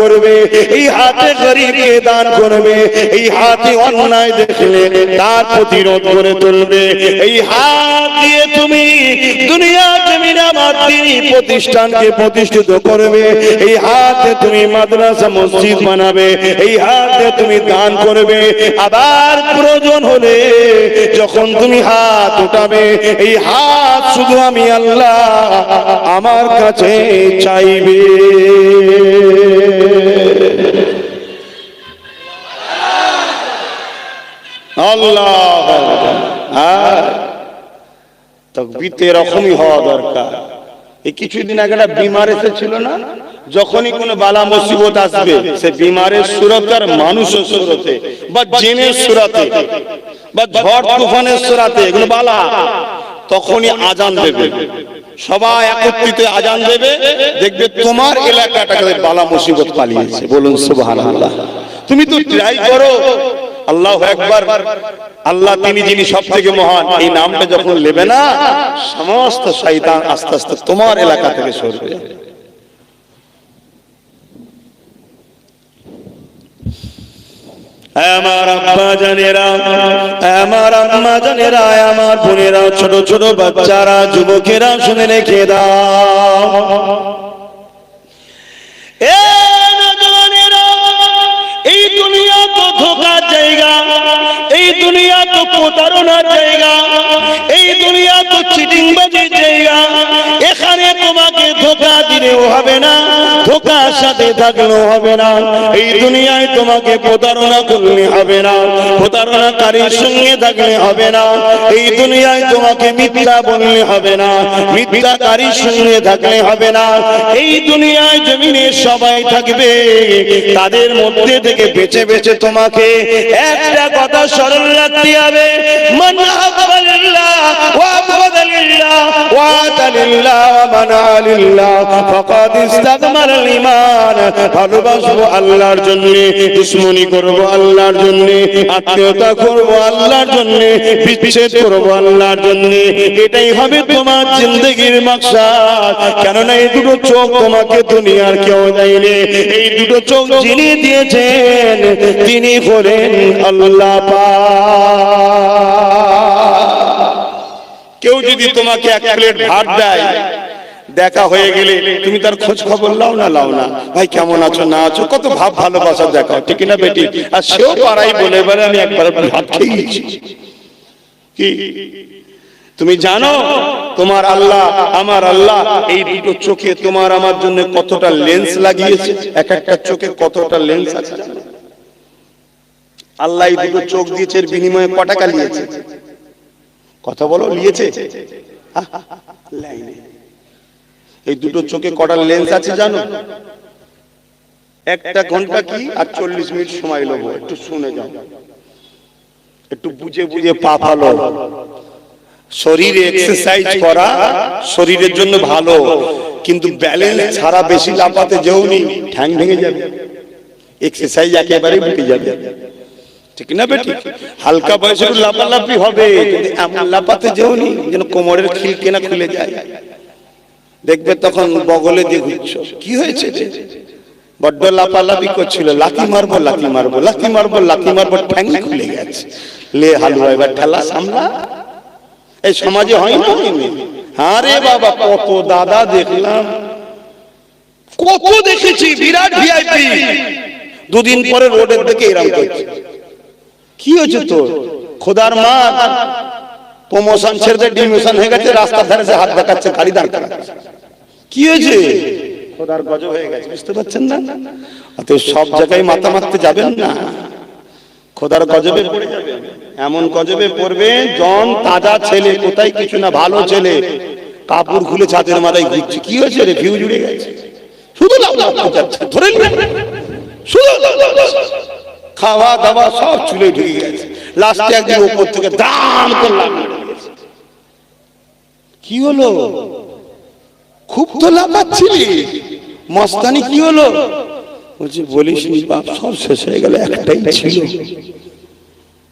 করবে, এই হাতে গরিবকে দান করবে, এই হাতে অন্যায় দেখলে তার প্রতিরোধ করে তুলবে। এই হাত দিয়ে তুমি দুনিয়া প্রতিষ্ঠানকে প্রতিষ্ঠিত করবে। এই হাতে তুমি মাদ্রাসা, মসজিদ বানাবে। এই হাতে তুমি দান করবে। আবার প্রয়োজন হলে যখন তুমি হাত উঠাবে, এই হাত শুধু আমি আল্লাহ আমার কাছে চাইবে। আল্লাহ। এরকমই হওয়া দরকার। এই কিছুদিন আগে একটা বিমার এসেছিল না? যখনই কোনো বালা মুসিবত আসবে, সে বিমারের সুরত আর মানুষের সুরতে বা জেনের সুরাতে বা ঝড় তুফানের সুরাতে, এগুলো বালা, তখনই আজান দেবে। সবাই একত্রিত আজান দেবে, দেখবে তোমার এলাকাটাকে বালা মুসিবত পালিয়েছে। বলুন, সুবহানাল্লাহ। তুমি তো ট্রাই করো। আল্লাহ একবার আল্লাহ তিনি যিনি সব থেকে মহান, এই নামটা যখন নেবে না, সমস্ত শয়তান আস্তে আস্তে তোমার এলাকা থেকে সরবে। আমার আব্বা জানেরা, আমার আম্মা জানেরা, আমার বোনেরা, ছোট ছোট বাচ্চারা, যুবকেরা শুনে রেখে দাও। এ তো ধোকার জায়গা, এই দুনিয়া তো প্রতারণার জায়গা, এই দুনিয়া তো চিটিংবাজির জায়গা, এখানে তোমাকে ধোকা দিলেও হবে না, ধোকার সাথে থাকলেও হবে না, এই দুনিয়ায় তোমাকে প্রতারণা করলে হবে না, প্রতারণাকারীর সঙ্গে থাকলে হবে না, এই দুনিয়ায় তোমাকে মিথ্যা বললে হবে না, মিথ্যাকারীর সঙ্গে থাকলে হবে না, এই দুনিয়ায় জমিনে সবাই থাকবে, তাদের মধ্যে থেকে বেছে বেছে তোমাকে একটা কথা স্মরণ রাখতে হবে। আত্মীয়তা আল্লাহর করব আল্লাহর জন্য। এটাই হবে তোমার জিন্দগির কেননা এই দুটো চোখ তোমাকে দুনিয়ার কেউ দেয়নি। এই দুটো চোখ যিনি দিয়েছেন তিনি হলেন আল্লাহ কেউ যদি তোমাকে এক প্লেট ভাত দেয়, দেখা হয়ে গেলে তুমি তার খোঁজ খবর লাও না লাও না। ভাই, কেমন আছো, না আছো, কত ভাব ভালোবাসা দেখাও, ঠিক না বেটি? আর সেও পাড়াই বলে এবারে আমি একবার ভাত খেয়েছি কি? তুমি জানো, তোমার আল্লাহ, আমার আল্লাহ, এই দুটো চোখে তোমার আমার জন্য কতটা লেন্স লাগিয়েছে? এক একটা চোখে কতটা লেন্স আছে? আল্লাহ দুটো চোখ দিয়েছে বিনিময়ে ক টাকা নিয়েছে। কথা বলো, নিয়েছে? এই দুটো চোখে কটা লেন্স আছে জানো? একটা ঘণ্টা কি আর চল্লিশ মিনিট সময় নেব একটু শুনে যাও। একটু বুঝে বুঝে পা ফালো। শরীরে এক্সারসাইজ করা শরীরের জন্য ভালো, কিন্তু ব্যালেন্স ছাড়া বেশি লাপাতে যেওনি, ঠ্যাং ভেঙে যাবে। এক্সারসাইজ একেবারে উঠে যাবে। ঠিক না বেটি হালকা বয়সে লাপালাপি হবে। এমন লাপাতে যেওনি, যেন কোমরের খিল কেনা খুলে যায়। দেখবে তখন বগলে দিয়ে ঘুরছো। কি হয়েছে বড্ড লাপালাপি করছিল। লাথি মারবো লাথি মারবো লাথি মারবো লাথি মারবো, ঠ্যাং খুলে গেছে। লে হালুয়া এবার ঠেলা সামলা। এই সমাজে হয় না? হয়নি আরে বাবা, কত দাদা দেখলাম। কত দেখেছি, বিরাট ভিআইপি। দুদিন পরে রোডের দিকে এরকম করছে। কি হয়েছে তোর? খোদার মা, প্রমোশন ছেড়ে ডিমোশন হয়ে গেছে, রাস্তার ধারে হাত দেখাচ্ছে, গাড়ি দাঁড় করাচ্ছে। কি হয়েছে? খোদার গজব হয়ে গেছে, বুঝতে পারছেন না? সব জায়গায় মাথা মারতে যাবেন না। খোদার গজবে পড়ে এমন গজবে পড়বে, জন তাজা ছেলে, কোথায় কিছু না, ভালো ছেলে। কাপড় খুলে ছাদের মাথায় ঘুরছে, কি হয়েছে রে? ভিউ জুড়ে গেছে। শুধু লাভ ধরে। শুধু। খাওয়া দাওয়া সব চুলে ঢুকে গেছে। লাস্টে একদিন উপর থেকে দাম করলাম। কি হলো? খুব তো লাভ পাচ্ছিলি মস্তানি, কি হলো? বলছি, বলিস বাপ, সব শেষ হয়ে গেল, একটাই ছিল।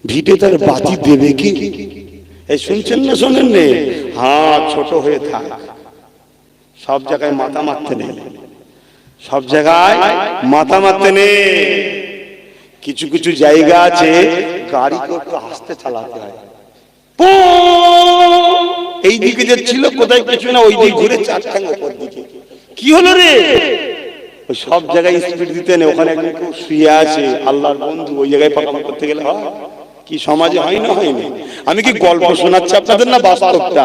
ভিটে তার বাতি দেবে কি? এই শুনছেন না শোনেন নে? হ্যাঁ ছোট হয়ে থাক। সব জায়গায় মাথা মারতে নেই সব জায়গায় মাথা মারতে নেই কিছু কিছু জায়গা আছে গাড়িকে একটু আস্তে চালাতে হয়! এই দিকে ছিল, কোথায় কিছু না, ওই দিকে ঘুরে চার ঠ্যাং ওপর দিকে। কি হলো রে? ওই সব জায়গায় স্পিড দিতে ওখানে একজন কেউ শুয়ে আছে, আল্লাহর বন্ধু, ওই জায়গায় পাকাম করতে গেলে, হয়। কি সমাজে হয় না হয়নি আমি কি গল্প শোনাচ্ছি আপনাদের না বাস্তবটা?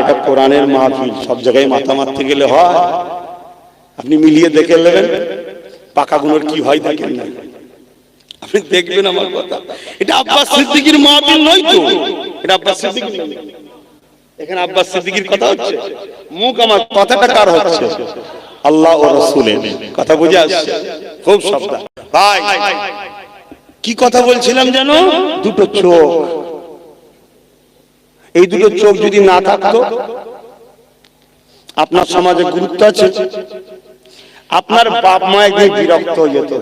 এটা কোরআনের মাহফিল, সব জায়গায় মাথা মারতে গেলে হয়। আপনি মিলিয়ে দেখে নেবেন। পাকাগুলোর কি হয় দেখেন না আপনি দেখবেন আমার কথা। এটা আব্বাস সিদ্দিকির মাহফিল নয় তো? এটা আব্বাস সিদ্দিকির এখানে আব্বাস সিদ্দিকির কথা হচ্ছে? মুখ আমার কথাটা কার হচ্ছে? আল্লাহ ও রসুলের। কথা বুঝে আসছে? খুব শব্দ ভাই, কি কথা বলছিলাম জানো দুটো চোখ। এই দুটো চোখ যদি না থাকতো, আপনার সমাজে গুরুত্ব আছে? আপনার বাপ মা একদিন বিরক্ত হয়ে যেত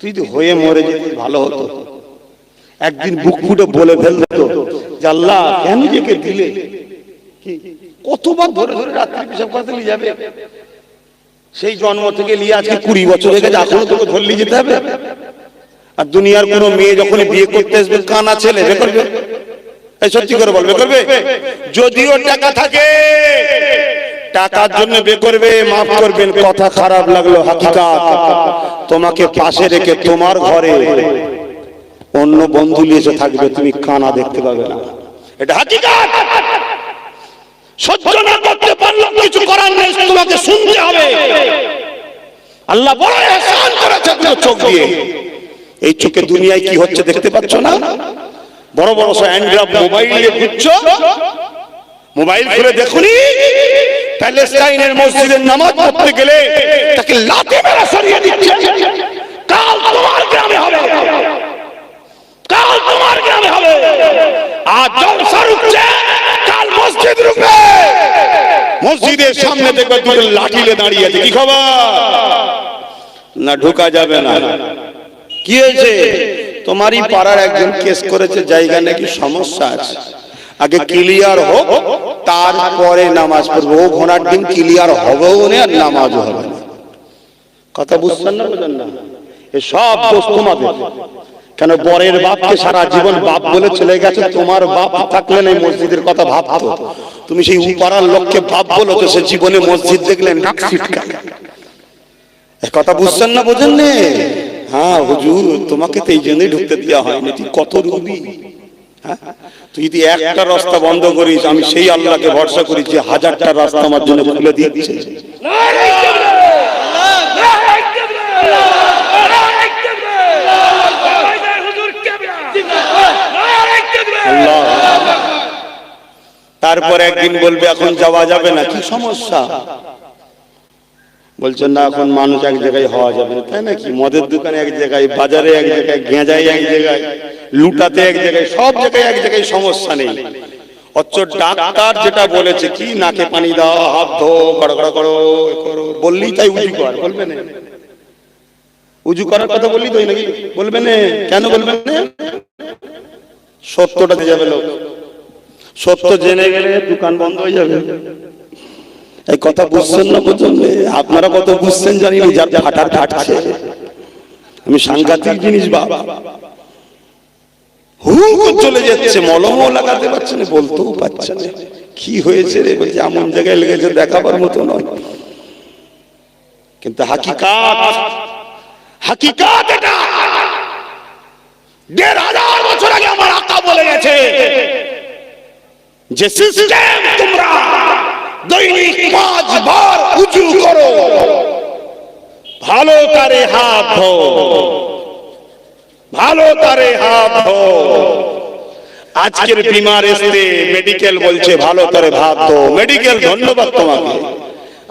তুই যদি হয়ে মরে যেত ভালো হতো। একদিন বুক ফুটে বলে ফেলতো যে আল্লাহ কেন যেকে দিলে? কতবার ধরে ধরে রাত্রি পিসাব করতে নিয়ে যাবে? সেই জন্ম থেকে নিয়ে আজকে কুড়ি বছর হয়ে গেছে এখনও তোকে ধরলি যেতে হবে? আর দুনিয়ার কোনো মেয়ে যখন বিয়ে করতে আসবে কানা ছেলে বে করবে? সত্যি করে বলবে করবে? যদিও টাকা থাকে টাকার জন্য বে করবে, মাফ করবেন, কথা খারাপ লাগল, হাকিকাত। তোমাকে পাশে রেখে তোমার ঘরে অন্য বন্ধু নিয়ে এসে থাকবে, তুমি কানা দেখতে পাবে না। এটা হাকিকাত। সহ্য না করতে পারলাম কিছু করার নেই, তোমাকে শুনতে হবে। আল্লাহ বড় এহসান করেছে তোমার চোখ দিয়ে। এই চোখে দুনিয়ায় কি হচ্ছে দেখতে পাচ্ছ না? বড় বড় সব অ্যান্ড্রয়েড মোবাইলে ঘুরছো? মোবাইল খুলে দেখুনি। প্যালেস্টাইনের মসজিদের নামাজ পড়তে গেলে তাকে লাথি মেরে সরিয়ে দিচ্ছে। কাল তোমার গ্রামে হবে। কাল তোমার গ্রামে হবে। আজ জলসা রুখছে কাল মসজিদ রুখবে মসজিদের সামনে দেখবে দুটো লাঠিলে দাঁড়িয়ে আছে। কি খবর? না ঢোকা যাবে না। কি হয়েছে? তোমারই পাড়ার একজন কেস করেছে জায়গা নাকি সমস্যা আছে। আগে ক্লিয়ার হোক তারপরে নামাজ পড়ব। ও ঘোড়ার দিন ক্লিয়ার হবেও না আর নামাজও হবে না। কথা বুঝছেন না বুঝেন না? সব দোষ তোমাদের। কেন বরের বাপকে সারা জীবন বাপ বলে চলে গেছে তোমার বাপ থাকলে না মসজিদের কথা ভাবতো। তুমি সেই উপারার লোককে বাপ বলো তো সে জীবনে মসজিদ দেখলেন নাক কথা বুঝছেন না বোঝেন নে। হ্যাঁ হুজুর তোমাকে তো এই জন্যই ঢুকতে দেওয়া হয়নি। তুই কত রুবি? তুই যদি একটা রাস্তা বন্ধ করিস, আমি সেই আল্লাহকে ভরসা করি যে হাজারটা রাস্তা আমার জন্য খুলে দিচ্ছে। তারপর একদিন বলবে, এখন যাওয়া যাবে না, কি সমস্যা? বলছেন না, এখন মানুষ এক জায়গায় হওয়া যাবে তাই নাকি? মদের দোকানে এক জায়গায়, বাজারে এক জায়গায়, গেঁজায় এক জায়গায়, লুটাতে এক জায়গায়, সব জায়গায় এক জায়গায় সমস্যা নেই। অথচ ডাক্তার যেটা বলেছে, কি নাকে পানি দাও, হাত ধো গড় গড় করো করো। বললেই তাই উজু কর, বলবে না। উজু করার কথা বললি তো নাকি? বলবে না। কেন বলবেন না? সত্যটা দিয়ে যাবে লোক। সত্য জেনে গেলে দোকান বন্ধ হয়ে যাবে। এই কথা বুঝছেন না বুঝছেন? আপনারা কত বুঝছেন জানি যার ফাটার ফাটছে আমি সাংঘাতিক জিনিস বাবা হু চলে যাচ্ছে, মলমও লাগাতে পারছে না, বলতেও পারছে না। কি হয়েছে রে? বলছে, এমন জায়গায় লেগেছে, দেখাবার মতো নয়। কিন্তু হাকিকাত হাকিকাত এটা। দেড় হাজার বছর আগে আমার আকা বলে গেছে যে সিস্টেম দৈনিক পাঁচবার উঁচু করো। ভালো তারে হাত ধো। ভালো তারে হাত ধো। আজকের বিমার এসে মেডিকেল বলছে, ভালো তারে ভাত ধো। মেডিকেল ধন্যবাদ তোমাকে।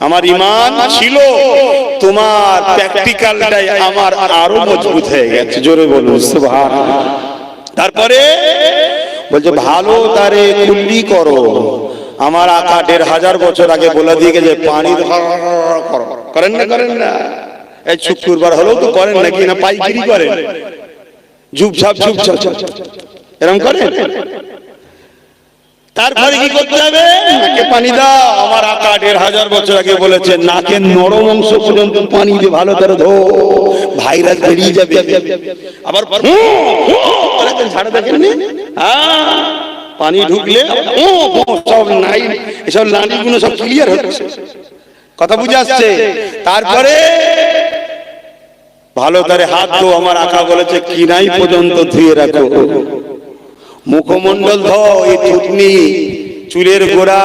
আমার ইমান ছিল, তোমার প্র্যাকটিক্যালটাই আমার আরও মজবুত হয়ে গেছে। জোরে বলুন, সুবহানাল্লাহ। তারপরে বলছে, ভালো তারে কুল্লি করো। আমার আকা দেড় হাজার বছর আগে বলে দিয়ে গেছে পানি করেন না করেন না এই শুক্রবার হলেও তো করেন নাকি না পাইকারি করেন ঝুপঝাপ ঝুপঝাপ এরকম করেন তারপরে কি করতে হবে নাকে পানি দাও আমার আকা দেড় হাজার বছর আগে বলেছে নাকের নরম অংশ পর্যন্ত পানি দিয়ে ভালো করে ধো ভাইরাস বেরিয়ে যাবে আবার করে ঝাড়া দেখেন নি? হ্যাঁ, পানি ঢুকলে, ও সব নাই, এসব লাড়িগুলো সব ক্লিয়ার হচ্ছে কথা বুঝে আসছে? তারপরে ভালো করে হাত ধো, আমার আকা বলেছে, কিনাই পর্যন্ত ধুয়ে রাখো। মুখমন্ডল ধ, এই থুতনি, চুলের গোড়া,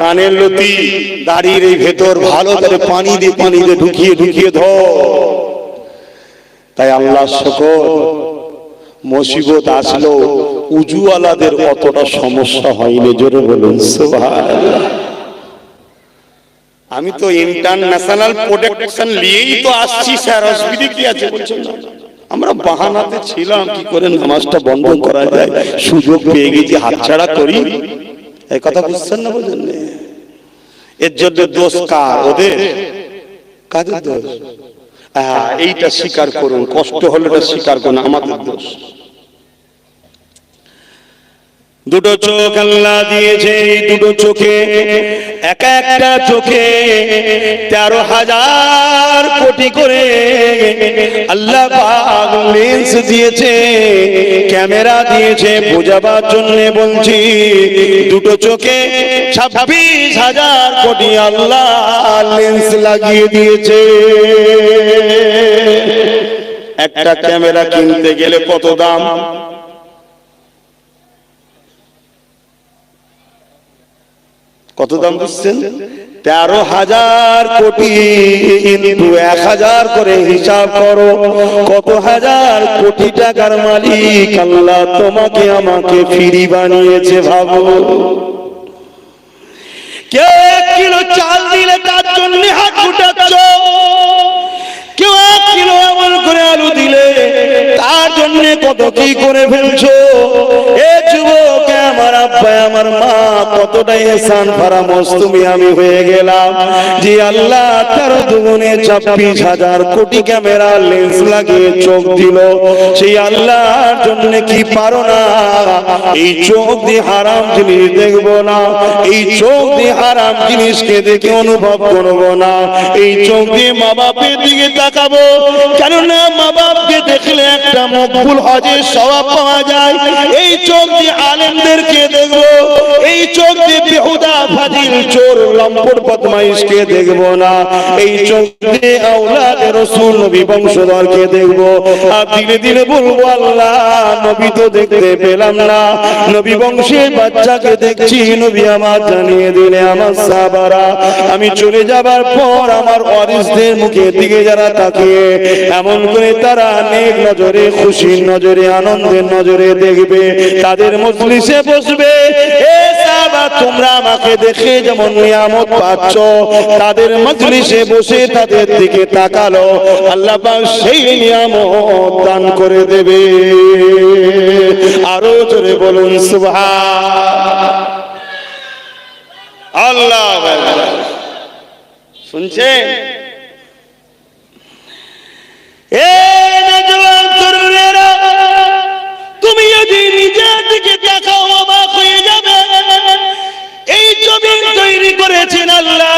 কানের লতি, দাড়ির এই ভেতর, ভালো করে পানি দিয়ে পানি দিয়ে ঢুকিয়ে ঢুকিয়ে ধ। তাই আল্লাহ শকর মুসিবত আসলো, উজুওয়ালাদের অতটা সমস্যা হয়নি, জোরে বলুন আমি তো ইন্টারন্যাশনাল প্রোটেকশন নিয়েই তো আসছি, স্যার, অসুবিধে কি আছে? বলছেন আমরা বাহানাতে ছিলাম, কি করে নামাজটা বন্ধ করা যায়? সুযোগ পেয়ে গেছি, হাতছাড়া করি। এই কথা বুঝছেন না বুঝলেন এর জন্য দোষ কার? ওদের? কাদের দোষ? এইটা স্বীকার করুন কষ্ট হলে স্বীকার করুন আমাদের দোষ। দুটো চোখ আল্লাহ দিয়েছে, দুটো চোখে, এক একটা চোখে তেরো হাজার কোটি করে আল্লাহ লেন্স দিয়েছে ক্যামেরা দিয়েছে। বোঝাবার জন্য বলছি, দুটো চোখে ছাব্বিশ হাজার কোটি আল্লাহ লেন্স লাগিয়ে দিয়েছে। একটা ক্যামেরা কিনতে গেলে কত দাম? কত দাম বুঝছেন? তেরো হাজার কোটি ইন্টু এক হাজার করে হিসাব করো। কত হাজার কোটি টাকার মালিক আল্লাহ তোমাকে, আমাকে ফিরি বানিয়েছে, ভাবো। কেউ এক কিলো চাল দিলে তার জন্য হাত উঠাচ্ছ কেউ এক কিলো এমন করে আলু দিলে জন্য কত কি করে ফেলছো? এ যুবক, আমার আব্বা, আমার মা কতটা এসান ফারামস তুমি আমি হয়ে গেলাম যে আল্লাহ তার দুগুণে ছাব্বিশ হাজার কোটি ক্যামেরা লেন্স লাগিয়ে চোখ দিল। সেই আল্লাহর জন্য কি পারো না? এই চোখ দিয়ে হারাম জিনিস দেখব না। এই চোখ দিয়ে হারাম জিনিসকে দেখে অনুভব করব না। এই চোখ দিয়ে মা বাপের দিকে তাকাবো। কেননা মা বাপকে দেখলে একটা মকবুল হজের স্বভাব পাওয়া যায়। এই চোখ দিয়ে আলেমদেরকে দেখব, এই চোখ দিয়ে বেহুদা ফাজিল চোর, লম্পট বদমাইশকে দেখব না। এই চোখ দিয়ে আওলাদে রসুল, নবী বংশধরকে দেখব। আর ধীরে ধীরে বলব, আল্লাহ, নবী তো দেখতে পেলাম না। নবী বংশের বাচ্চাকে দেখছি, নবী আমার জানিয়ে দিলে আমার সাবারা আমি চলে যাবার পর আমার অরিসদের মুখের দিকে যারা তাকিয়ে, এমন করে তারা নেক নজরে খুশির নজরে আনন্দের নজরে দেখবে, তাদের মজলিসে বসবে। তোমরা আমাকে দেখে যেমন নিয়ামত পাচ্ছ, তাদের মজলিসে বসে তাদের দিকে তাকালো, আল্লাহ সেই নিয়ামত দান করে দেবে। আরও জোরে বলুন, সুবহান। আল্লাহ শুনছেন? এ তৈরি করেছেন আল্লাহ।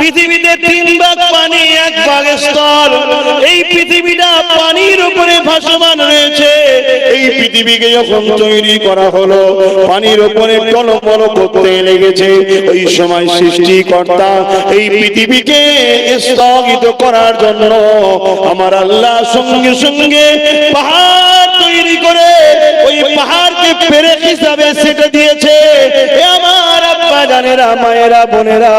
পৃথিবীতে তিন ভাগ পানি, এক ভাগ স্থল এই পৃথিবীটা পানির উপরে ভাসমান রয়েছে। এই পৃথিবীকে যখন তৈরি করা হলো, পানির উপরে টলমল করতে লেগেছে। ওই সময় সৃষ্টিকর্তা এই পৃথিবীকে স্থগিত করার জন্য আমার আল্লাহ সঙ্গে সঙ্গে পাহাড় তৈরি করে, ওই পাহাড়কে পেরে হিসাবে সেটা আব্বা জানেরা মায়েরা, বোনেরা,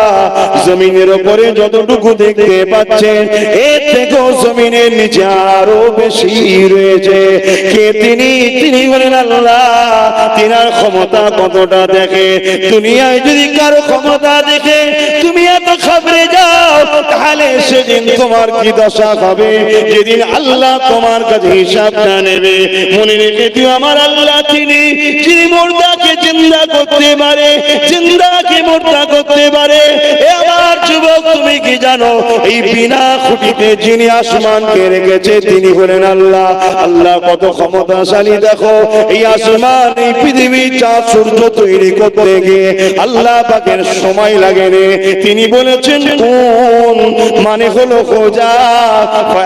জমিনের উপরে যতটুকু দেখতে পাচ্ছেন এর থেকেও জমিনের নিচে আরও বেশি রয়েছে। কে তিনি? তিনি বলেন আল্লাহ। তিনার ক্ষমতা কতটা দেখে? দুনিয়ায় যদি কারও ক্ষমতা দেখে, তুমি এত খাবরে যাও, তাহলে সেদিন তোমার কি দশা হবে? যেদিন আল্লাহ তোমার কাছে হিসাবটা নেবে। মনে রেখে দিও আমার আল্লাহ তিনি, যিনি মুর্দাকে জিন্দা করতে পারে, জিন্দাকে মুর্দা করতে পারে। এ আমার যুবক, তুমি কি জানো? এই বিনা খুঁটিতে যিনি আসমানকে রেখেছে, তিনি হলেন আল্লাহ। আল্লাহ কত ক্ষমতাশালী, দেখো। এই আসমান, এই পৃথিবী চাঁদ, সূর্য তৈরি করতে গিয়ে আল্লাহ পাকের সময় লাগে রে তিনি বলেছেন, কোন? মানে হলো খোঁজা।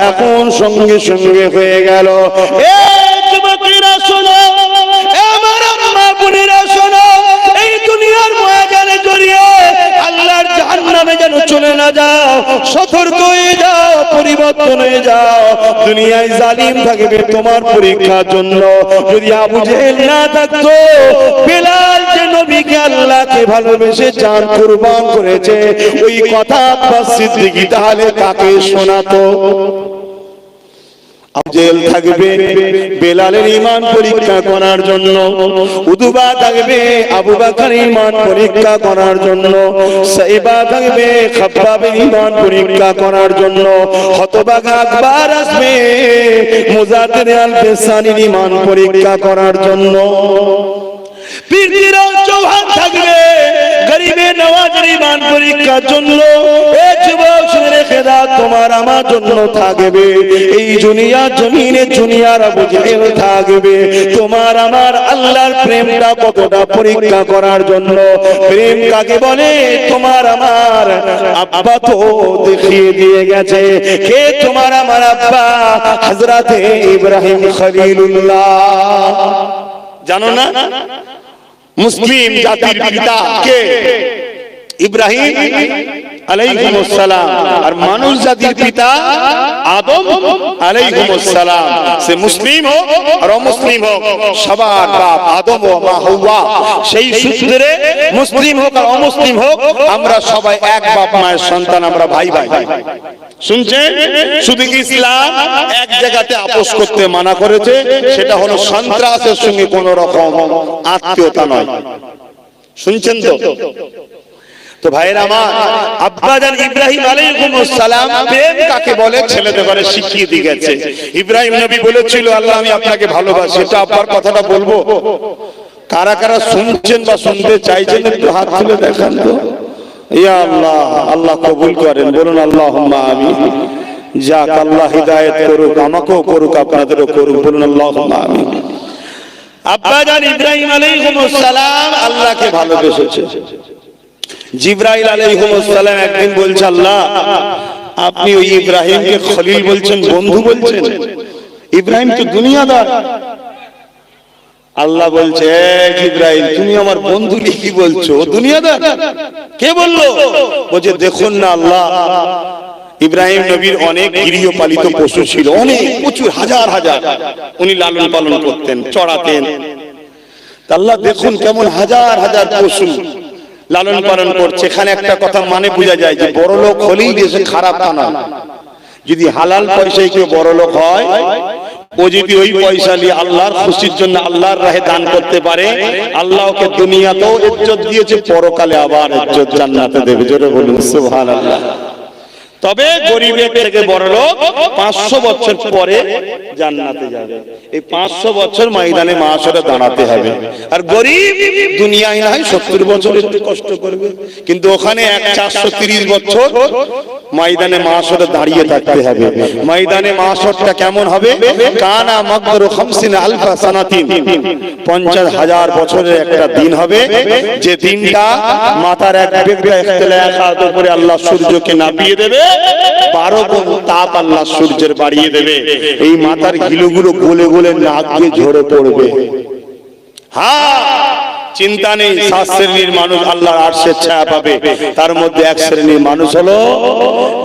এখন সঙ্গে সঙ্গে হয়ে গেল। এ যুবকেরা চলে না যাও, সতর্ক হয়ে যাও, পরিবর্তন হয়ে যাও। দুনিয়ায় জালিম থাকবে তোমার পরীক্ষার জন্য। যদি আবু জেহেল না থাকতো, বেলাল যে নবীকে আল্লাহকে ভালোবেসে চান কুরবান করেছে, ওই কথা আব্বাস সিদ্দিকী তাহলে কাকে শোনাতো। জেল থাকবে, বেলালের ইমান পরীক্ষা করার জন্য, উদুবা থাকবে, আবু বাকার ইমান পরীক্ষা করার জন্য, সাইবা থাকবে খাব্বাবের ইমান পরীক্ষা করার জন্য হতবাগা আকবার আসবে মুজাদের আল বেসানির ইমান পরীক্ষা করার জন্য। পীরতিরাও চৌহান থাকবে গরিবে নওয়াজের ইমান পরীক্ষার জন্য। এ যুবক দাও তোমার আমার জন্য থাকবে। এই দুনিয়া জমিনে দুনিয়ার বুঝেও থাকবে। তোমার আমার আল্লাহর প্রেমটা কতটা পরীক্ষা করার জন্য। প্রেম কাকে বলে? তোমার আমার আব্বা তো দেখিয়ে দিয়ে গেছে। কে তোমার আমার আব্বা? হযরতে ইব্রাহিম খলিলুল্লাহ। জানো না? মুসলিম জাতির পিতা কে? ইব্রাহিম আর মানুষ জাতির পিতা আদম সে মুসলিম হোক আর অমুসলিম হোক, সবার বাপ আদম ও সেই সূত্রে মুসলিম হোক আর অমুসলিম হোক, আমরা সবাই এক বাপ মায়ের সন্তান, আমরা ভাই ভাই। শুনছেন? শুধু ইসলাম? এক জায়গাতে আপোষ করতে মানা করেছে, সেটা হলো সন্ত্রাসের সঙ্গে কোন রকম আত্মীয়তা নয়। শুনছেন তো? তো ভাইয়ের আমার, আব্বাজান ইব্রাহিম আলাইহিস সালাম প্রেম কাকে বলে? ছেলেদের ঘরে শিখিয়ে দিয়ে গেছে। ইব্রাহিম নবী বলেছিল, আল্লাহ, আমি আপনাকে ভালোবাসি। এটা আব্বার কথাটা বলব? কারা কারা শুনছেন বা শুনতে চাইছেন, একটু হাত তুলে দেখান তো। ইয়া আল্লাহ আল্লাহ কবুল করেন। বলুন, আল্লাহুম্মা আমিন। যাক, আল্লাহ হিদায়াত করুক, আমাকেও করুক, আপনাদেরও করুক। বলুন, আল্লাহুম্মা আমিন। আব্বাজান ইব্রাহিম আলাইহিস সালাম আল্লাহকে ভালোবেসেছে। জিব্রাইল আলাইহিস সালাম একদিন বলছে, আল্লাহ, আপনি ওই ইব্রাহিমকে খলিল বলছেন, বন্ধু বলছেন। ইব্রাহিম তো দুনিয়াদার। আল্লাহ বলছে ইব্রাহিম তুমি আমার বন্ধু কি বলছো? দুনিয়াদার। কে বলল? বলছে দেখুন না, আল্লাহ, ইব্রাহিম নবীর অনেক গৃহপালিত পশু ছিল, অনেক, প্রচুর, হাজার হাজার। উনি লালন পালন করতেন, চড়াতেন। আল্লাহ, দেখুন কেমন হাজার হাজার পশু। লালন পালন করছে। এখানে একটা কথা মানে বোঝা যায় যে বড় লোক হলেই দেশে খারাপ তা না যদি হালাল পয়সায় কেউ বড় লোক হয় ও যদি ওই পয়সা নিয়ে আল্লাহর খুশির জন্য আল্লাহর রাহে দান করতে পারে আল্লাহ ওকে দুনিয়াতেও ইজ্জত দিয়েছে পরকালে আবার ইজ্জত জান্নাতে দেবে। জোরে বলুন সুবহানাল্লাহ। তবে গরিবের থেকে বড় লোক পাঁচশো বছর পরে জান্নাতে যাবে। এই পাঁচশো বছর ময়দানে মাসরে দাঁড়াতে হবে। আর গরিব দুনিয়ায় না হয় সত্তর বছর একটু কষ্ট করবে। কিন্তু ওখানে এক চারশো তিরিশ বছর ময়দানে মাসরে দাঁড়িয়ে থাকতে হবে। ময়দানে মাসরটা কেমন হবে? কানা মকবর খামসিন আলফা সানাতিন। পঞ্চাশ হাজার বছরের একটা দিন হবে। যে দিনটা মাথার এক ব্যক্তি ইখতিলাফাত উপরে আল্লাহ সূর্যকে নাপিয়ে দেবে। বারো গুণ তাপ আল্লাহ সূর্যের বাড়িয়ে দেবে। এই মাথার গিলুগুলো গলে গলে নাক দিয়ে ঝরে পড়বে। হ্যাঁ চিন্তা নেই, সাত শ্রেণির মানুষ আল্লাহর আরশের ছায়া পাবে। তার মধ্যে এক শ্রেণির মানুষ হলো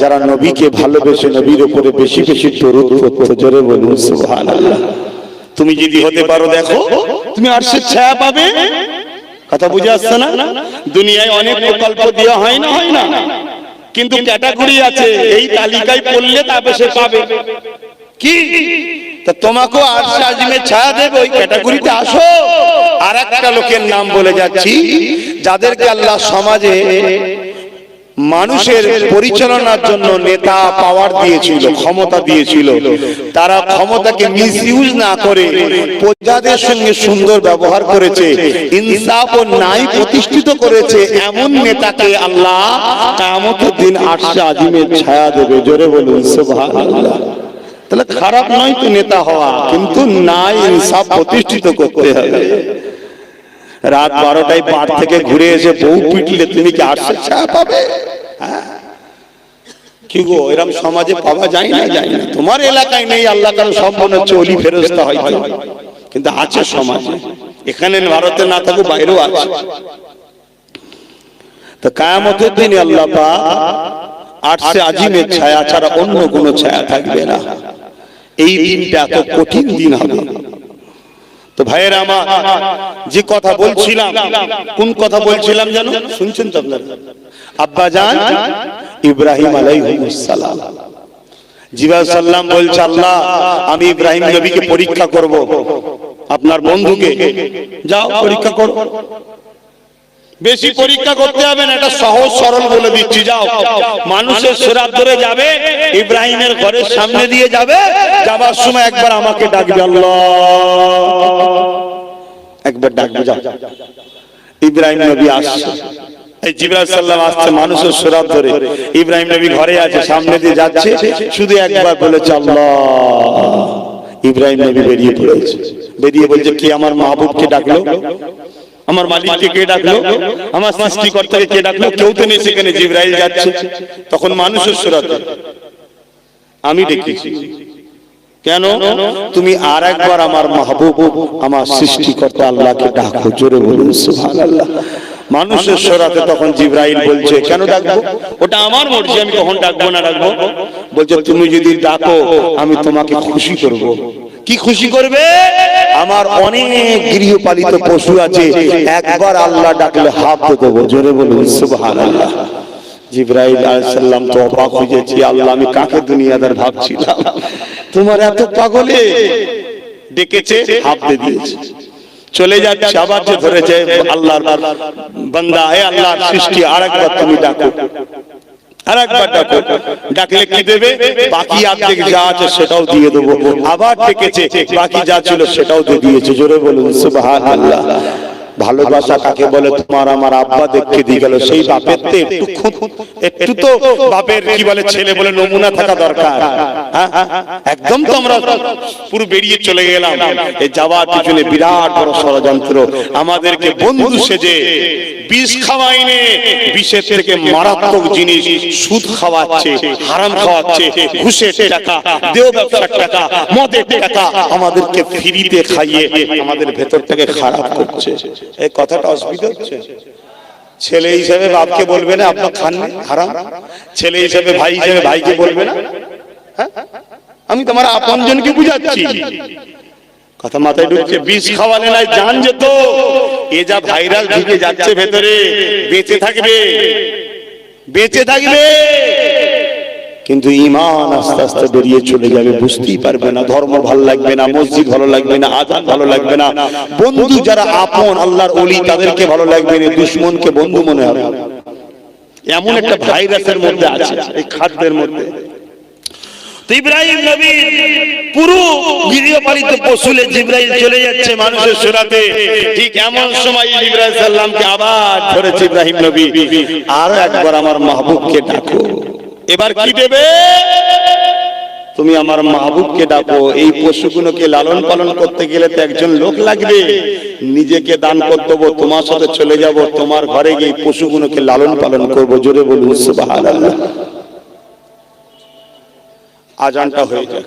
যারা নবীকে ভালোবেসে নবীর উপরে বেশি বেশি দরুদ করতে জোরে বলুন, সুবহানাল্লাহ। তুমি যদি হতে পারো, দেখো, তুমি আরশের ছায়া পাবে। কথা বুঝে আসছে না? দুনিয়ায় অনেক প্রকল্প দেওয়া হয় না হয় না। কিন্তু ক্যাটাগরি আছে এই তালিকায় পড়লে তবে সে পাবে। কি? তা তোমাকেও আরশে আজিমে ছায়া দেবে ওই ক্যাটাগরিতে আসো। আর একটা লোকের নাম বলে যাচ্ছি যাদেরকে আল্লাহ সমাজে মানুষের পরিচালনার জন্য নেতা পাওয়ার দিয়েছিল ক্ষমতা দিয়েছিল। তারা ক্ষমতাকে মিসইউজ না করে প্রজাদের সঙ্গে সুন্দর ব্যবহার করেছে ইনসাফ ও ন্যায় প্রতিষ্ঠিত করেছে এমন নেতাকে আল্লাহ কামতের দিন আটশো আজিমের ছায়া দেবে। জোরে বলুন সুবহানাল্লাহ। তাহলে খারাপ নয় তো নেতা হওয়া কিন্তু ন্যায় ইনসাফ প্রতিষ্ঠিত করতে হবে। রাত বারোটায় পার থেকে ঘুরে এসে বউ পিটলে তুমি কি আটশো ছায়া পাবে? হ্যাঁ? কি গো, এরম সমাজে পাওয়া যায় না? যায় না। তোমার এলাকায় নেই, আল্লাহ কারণ সব মনে হচ্ছে অলি ফেরস্তা হয়তো কিন্তু আছে সমাজে। এখানে ভারতে না থাকুক, বাইরেও আছে। তো কায়ামতের দিনে আল্লাহ পা আটশে আজিমের ছায়া ছাড়া অন্য কোনো ছায়া থাকবে না। এই দিনটা এত কঠিন দিন হবে। তো ভাইয়ের আমার যে কথা বলছিলাম, কোন কথা বলছিলাম জানো? শুনছেন তো আপনারা? আব্বা জান ইব্রাহিম আলাইহিসসালাম জিবা বলছে, আল্লাহ, আমি ইব্রাহিম নবীকে পরীক্ষা করব। আপনার বন্ধুকে, যাও পরীক্ষা করো। বেশি পরীক্ষা করতে হবে না এটা সহজ সরল বলে দিচ্ছি যাও। মানুষের সেরাত ধরে যাবে ইব্রাহিমের ঘরের সামনে দিয়ে যাবে যাবার সময় একবার আমাকে ডাকবে আল্লাহ। একবার ডাকবে যাও। ইব্রাহিম নবী আসছে। এই জিব্রাইল সাল্লাম আসছে মানুষের ধরে ইব্রাহিম নবী ঘরে আছে সামনে দিয়ে যাচ্ছে শুধু একবার বলেছে আল্লাহ। ইব্রাহিম নবী বেরিয়ে পড়েছে। বেরিয়ে বলছে কে আমার মাহবুবকে ডাকলো? আমার মালিককে কে ডাকলো? আমার সৃষ্টিকর্তাকে কে ডাকলো? কেউ তো নেই সেখানে, জিব্রাইল যাচ্ছে। তখন মানুষের সুরাতে আমি ডেকেছি কেন? তুমি আর একবার আমার মাহবুব, আমার সৃষ্টিকর্তা আল্লাহকে ডাকো, জোরে বলুন, সুবহানাল্লাহ। মানুষের সরাতে তখন জিব্রাইল বলছে, কেন ডাকবো? ওটা আমার মর্জি, আমি কখন ডাকবো না ডাকবো? বলছে, তুমি যদি ডাকো, আমি তোমাকে খুশি করব। কি খুশি করবে? আমার অনেক গৃহপালিত পশু আছে, একবার আল্লাহ ডাকলে হাত দেবো, জোরে বলুন, সুবহানাল্লাহ। জিব্রাইল আলাইসাল্লাম তো অবাক হয়ে যাচ্ছি আল্লাহ, আমি কাকে দুনিয়াদার ভাবছিলাম? তোমার এত পাগলে? ডেকেছে, হাত দিয়ে দিয়েছে। চলে যাচ্ছে, আবার যে ধরেছে, আল্লাহর বান্দা, হে আল্লাহর সৃষ্টি, আরেকবার তুমি ডাকো। ডাকলে কি দেবে? বাকি যা আছে সেটাও দিয়ে দেবো। আবার ডেকেছে, বাকি যা ছিল সেটাও দিয়ে দিয়েছে। জোরে বলুন, সুবহানাল্লাহ। ভালোবাসা কাকে বলে? তোমার আমার আব্বা দেখতে দিয়ে গেল। সেই বাপের তো একটু একটু তো বাপের কি বলে? ছেলে বলে নমুনা থাকা দরকার। হ্যাঁ? একদম তো আমরা পুরো বেরিয়ে চলে গেলাম। এই যাওয়ার পিছনে বিরাট বড় ষড়যন্ত্র। আমাদেরকে বন্ধু সেজে বিষ খাওয়াইনে বিষের থেকে মারাত্মক জিনিস সুদ খাওয়াচ্ছে হারাম খাওয়াচ্ছে ঘুষের টাকা দেহ ব্যবসার টাকা মদের টাকা আমাদেরকে ফ্রিতে খাইয়ে আমাদের ভেতরটাকে খারাপ করছে। এই কথাটা অসুবিধা হচ্ছে। ছেলে হিসেবে বাপকে বলবে না, আপনার খান হারাম। ছেলে হিসেবে ভাই হিসেবে ভাইকে বলবে না। হ্যাঁ? আমি তোমার আপন জনকে বুঝাচ্ছি। কথা মাথায় ঢুকছে, বিষ খাওয়ালে নাই জান যেত। এ যা ভাইরাল ঢুকে যাচ্ছে ভেতরে, বেঁচে থাকবে। বেঁচে থাকবে। কিন্তু ইমান আস্তে আস্তে বেরিয়ে চলে যাবে, বুঝতেই পারবে না। ধর্ম ভালো লাগবে না, মসজিদ ভালো লাগবে না, আজান ভালো লাগবে না। বন্ধু যারা আপন, আল্লাহর অলি তাদেরকে ভালো লাগবে না, দুশ্মনকে বন্ধু মনে হবে। এমন একটা ভাইরাসের মধ্যে আছে, এই খাদ্যের মধ্যে। ইব্রাহিম নবী পুরো গৃহপালিত পশুলে জিব্রাইল চলে যাচ্ছে মানুষের সুরাতে। ঠিক এমন সময় ইব্রাহিম সাল্লামকে আবার ধরেছে ইব্রাহিম নবী। আর একবার আমার মাহবুবকে ডাকো। এবার কি দেবে? তুমি আমার মাহবুবকে ডাকো এই পশুগুলোকে লালন পালন করতে গেলে তো একজন লোক লাগবে। নিজেকে দান করে দেবো তোমার সাথে চলে যাব তোমার ঘরে গিয়ে পশুগুলোকে লালন পালন করব। জোরে বলুন সুবহানাল্লাহ। আজানটা হয়ে যাক।